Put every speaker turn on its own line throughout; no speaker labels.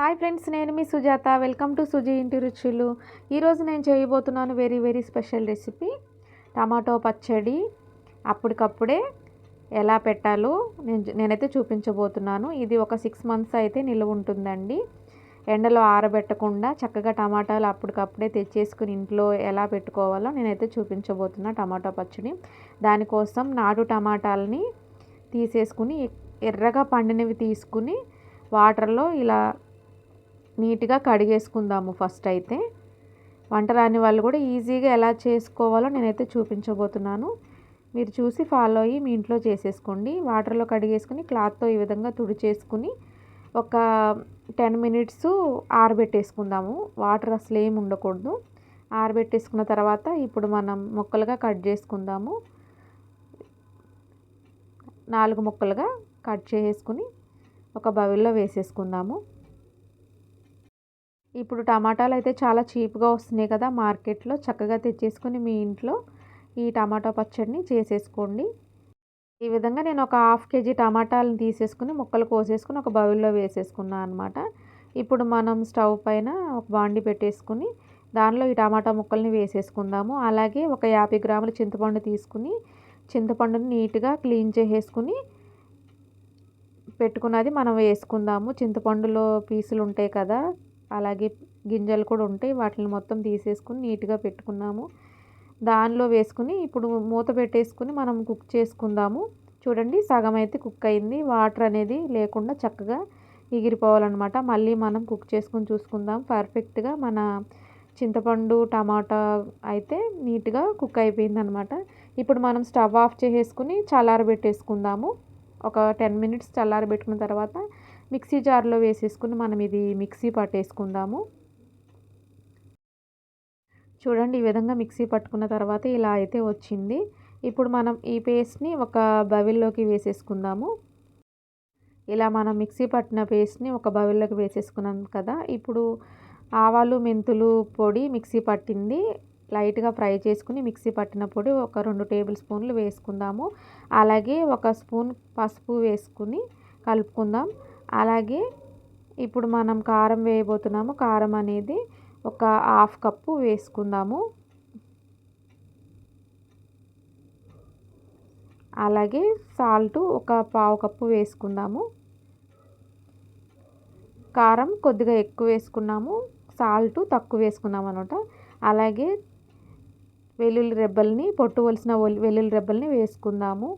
Hi friends నేను మీ Sujatha. Welcome to Suji ఇంటి రుచులు. ఈరోజు నేను చేయబోతున్నాను very very special recipe. Tomato పచ్చడి. అప్పటికప్పుడే ఎలా పెట్టాలో నేను నేనైతే చూపించబోతున్నాను. ఇది ఒక సిక్స్ మంత్స్ అయితే నిల్వ ఉంటుందండి. ఎండలో ఆరబెట్టకుండా చక్కగా టమాటాలు అప్పటికప్పుడే తెచ్చేసుకుని ఇంట్లో ఎలా పెట్టుకోవాలో నేనైతే చూపించబోతున్నా టమాటో పచ్చడి. దానికోసం నాటు టమాటాలని తీసేసుకుని ఎర్రగా పండినవి తీసుకుని వాటర్లో ఇలా నీట్గా కడిగేసుకుందాము ఫస్ట్ అయితే. వంట రాని వాళ్ళు కూడా ఈజీగా ఎలా చేసుకోవాలో నేనైతే చూపించబోతున్నాను. మీరు చూసి ఫాలో అయ్యి మీ ఇంట్లో చేసేసుకోండి. వాటర్లో కడిగేసుకుని క్లాత్తో ఈ విధంగా తుడిచేసుకుని ఒక టెన్ మినిట్స్ ఆరబెట్టేసుకుందాము. వాటర్ అసలు ఏమి ఉండకూడదు. ఆరబెట్టేసుకున్న తర్వాత ఇప్పుడు మనం ముక్కలుగా కట్ చేసుకుందాము. నాలుగు ముక్కలుగా కట్ చేసుకుని ఒక బవిల్లో వేసేసుకుందాము. ఇప్పుడు టమాటాలు అయితే చాలా చీప్గా వస్తున్నాయి కదా మార్కెట్లో. చక్కగా తెచ్చేసుకొని మీ ఇంట్లో ఈ టమాటా పచ్చడిని చేసేసుకోండి. ఈ విధంగా నేను ఒక హాఫ్ కేజీ టమాటాలను తీసేసుకుని ముక్కలు కోసేసుకుని ఒక బౌల్లో వేసేసుకున్నాను అనమాట ఇప్పుడు మనం స్టవ్ పైన ఒక బాండి పెట్టేసుకుని దానిలో ఈ టమాటా ముక్కల్ని వేసేసుకుందాము. అలాగే ఒక యాభై గ్రాముల చింతపండు తీసుకుని చింతపండుని నీట్గా క్లీన్ చేసేసుకుని పెట్టుకున్నది మనం వేసుకుందాము. చింతపండులో పీసులు ఉంటాయి కదా అలాగే గింజలు కూడా ఉంటాయి. వాటిని మొత్తం తీసేసుకుని నీట్గా పెట్టుకున్నాము. దానిలో వేసుకుని ఇప్పుడు మూత పెట్టేసుకుని మనం కుక్ చేసుకుందాము. చూడండి సగం అయితే కుక్ అయింది. వాటర్ అనేది లేకుండా చక్కగా ఎగిరిపోవాలన్నమాట. మళ్ళీ మనం కుక్ చేసుకుని చూసుకుందాం. పర్ఫెక్ట్గా మన చింతపండు టమాటా అయితే నీట్గా కుక్ అయిపోయిందనమాట ఇప్పుడు మనం స్టవ్ ఆఫ్ చేసేసుకుని చల్లారబెట్టేసుకుందాము. ఒక టెన్ మినిట్స్ చల్లారబెట్టుకున్న తర్వాత మిక్సీ జార్లో వేసేసుకుని మనం ఇది మిక్సీ పట్టేసుకుందాము చూడండి ఈ విధంగా మిక్సీ పట్టుకున్న తర్వాత ఇలా అయితే వచ్చింది. ఇప్పుడు మనం ఈ పేస్ట్ని ఒక బవిల్లోకి వేసేసుకుందాము. ఇలా మనం మిక్సీ పట్టిన పేస్ట్ని ఒక బవిల్లోకి వేసేసుకున్నాం కదా. ఇప్పుడు ఆవాలు మెంతులు పొడి మిక్సీ పట్టింది. లైట్గా ఫ్రై చేసుకుని మిక్సీ పట్టిన పొడి ఒక రెండు టేబుల్ స్పూన్లు వేసుకుందాము. అలాగే ఒక స్పూన్ పసుపు వేసుకుని కలుపుకుందాం. అలాగే ఇప్పుడు మనం కారం వేయబోతున్నాము. కారం అనేది ఒక హాఫ్ కప్పు వేసుకుందాము. అలాగే సాల్ట్ ఒక పావు కప్పు వేసుకుందాము. కారం కొద్దిగా ఎక్కువ వేసుకున్నాము. సాల్ట్ తక్కువ వేసుకున్నాము అనమాట అలాగే వెల్లుల్లి రెబ్బల్ని పొట్టు వలిసిన వెల్లుల్లి రెబ్బల్ని వేసుకుందాము.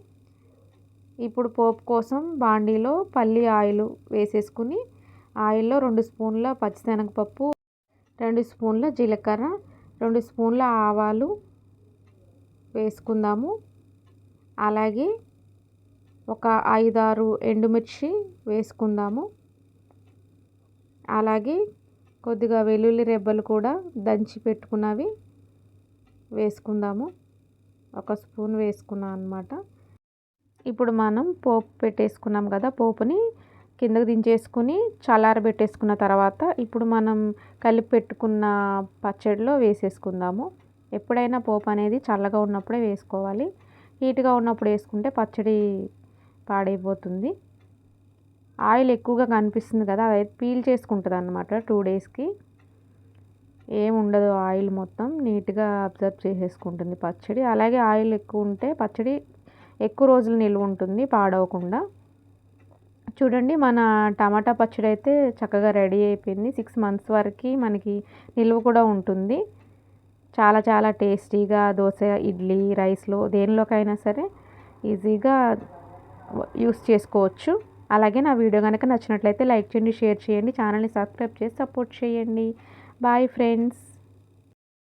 ఇప్పుడు పోపు కోసం బాండీలో పల్లి ఆయిల్ వేసేసుకుని ఆయిల్లో రెండు స్పూన్ల పచ్చిశనగపప్పు రెండు స్పూన్ల జీలకర్ర రెండు స్పూన్ల ఆవాలు వేసుకుందాము. అలాగే ఒక ఐదారు ఎండుమిర్చి వేసుకుందాము. అలాగే కొద్దిగా వెల్లుల్లి రెబ్బలు కూడా దంచి పెట్టుకున్నవి వేసుకుందాము. ఒక స్పూన్ వేసుకున్నాను అనమాట ఇప్పుడు మనం పోపు పెట్టేసుకున్నాం కదా పోపుని కిందకు దించేసుకుని చల్లారబెట్టేసుకున్న తర్వాత ఇప్పుడు మనం కలిపి పెట్టుకున్న పచ్చడిలో వేసేసుకుందాము. ఎప్పుడైనా పోపు అనేది చల్లగా ఉన్నప్పుడే వేసుకోవాలి. హీట్గా ఉన్నప్పుడు వేసుకుంటే పచ్చడి పాడైపోతుంది. ఆయిల్ ఎక్కువగా కనిపిస్తుంది కదా అది పీల్ చేసుకుంటుంది అనమాట టూ డేస్కి. ఏం ఉండదు ఆయిల్ మొత్తం నీట్గా అబ్జర్వ్ చేసేసుకుంటుంది పచ్చడి. అలాగే ఆయిల్ ఎక్కువ ఉంటే పచ్చడి ఎక్కువ రోజులు నిల్వ ఉంటుంది పాడవకుండా. చూడండి మన టమాటా పచ్చడి అయితే చక్కగా రెడీ అయిపోయింది. సిక్స్ మంత్స్ వరకు మనకి నిల్వ కూడా ఉంటుంది. చాలా చాలా టేస్టీగా దోశ ఇడ్లీ రైస్లో దేనిలోకైనా సరే ఈజీగా యూస్ చేసుకోవచ్చు. అలాగే నా వీడియో కనుక నచ్చినట్లయితే లైక్ చేయండి షేర్ చేయండి ఛానల్ని సబ్స్క్రైబ్ చేసి సపోర్ట్ చేయండి. Bye friends.